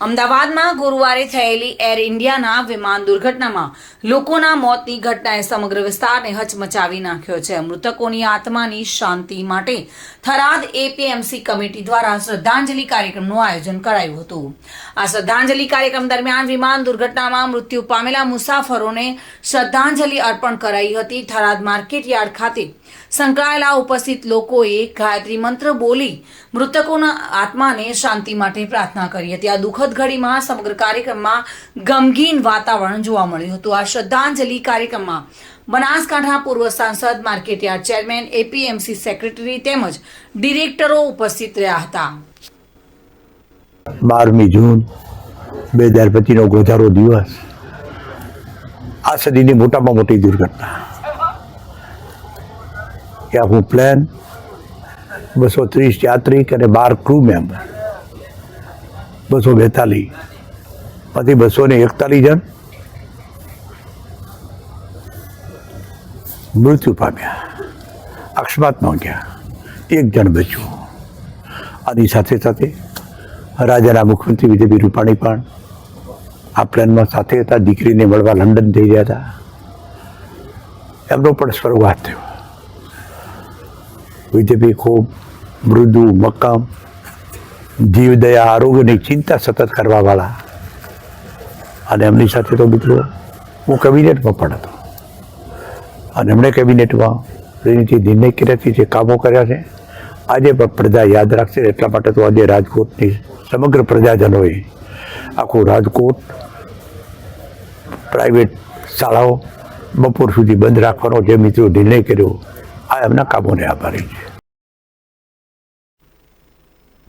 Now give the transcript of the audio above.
અમદાવાદમાં ગુરુવારે થયેલી એર ઇન્ડિયાના વિમાન દુર્ઘટનામાં લોકોના મોતની ઘટનાએ સમગ્ર વિસ્તારને હચમચાવી નાખ્યો છે. મૃતકોની આત્માની શાંતિ માટે થરાદ એપીએમસી કમિટી દ્વારા શ્રદ્ધાંજલિ કાર્યક્રમનું આયોજન કરાયું હતું. આ શ્રદ્ધાંજલિ કાર્યક્રમ દરમિયાન વિમાન દુર્ઘટનામાં મૃત્યુ પામેલા મુસાફરોને શ્રદ્ધાંજલિ અર્પણ કરાઈ હતી. થરાદ માર્કેટ યાર્ડ ખાતે સંકળાયેલા ઉપસ્થિત લોકોએ ગાયત્રી મંત્ર બોલી મૃતકોના આત્માને શાંતિ માટે પ્રાર્થના કરી હતી. આ દુઃખદ ઘડીમાં સમગ્ર કાર્યક્રમમાં ગમગીન વાતાવરણ જોવા મળ્યું હતું. આ શ્રદ્ધાંજલિ કાર્યક્રમમાં બનાસકાંઠા પૂર્વ સાંસદ, માર્કેટયાર્ડ ચેરમેન, એપીએમસી સેક્રેટરી તેમજ ડિરેક્ટરો ઉપસ્થિત રહ્યા હતા. બારમી જૂન બે હજાર પચીસનો ગોધારો દિવસ. આ સદીની મોટામાં મોટી દુર્ઘટના. કે આપણું પ્લેન બસો ત્રીસ યાત્રિક અને બાર ક્રૂ મેમ્બર બસો બેતાલીસ. પછી બસો ને એકતાલીસ જણ મૃત્યુ પામ્યા. અકસ્માત નોંધ્યા એક જણ બચ્યું. આની સાથે સાથે રાજાના મુખ્યમંત્રી વિજયભાઈ રૂપાણી પણ આ પ્લેનમાં સાથે હતા. દીકરીને મળવા લંડન થઈ ગયા હતા. એમનો પણ સ્વર્ગવાસ થયો. વિજયભાઈ ખૂબ મૃદુ, મક્કમ જીવદયા આરોગ્યની ચિંતા સતત કરવાવાળા. અને એમની સાથે તો મિત્રો હું કેબિનેટમાં પણ હતો. અને એમણે કેબિનેટમાં જે નિર્ણય કર્યા છે, જે કામો કર્યા છે. આજે પણ પ્રજા યાદ રાખશે એટલા માટે તો આજે રાજકોટની સમગ્ર પ્રજાજનોએ આખું રાજકોટ પ્રાઇવેટ શાળાઓ બપોર સુધી બંધ રાખવાનો જે મિત્રો નિર્ણય કર્યો, આ એમના કામોને આભારી છે.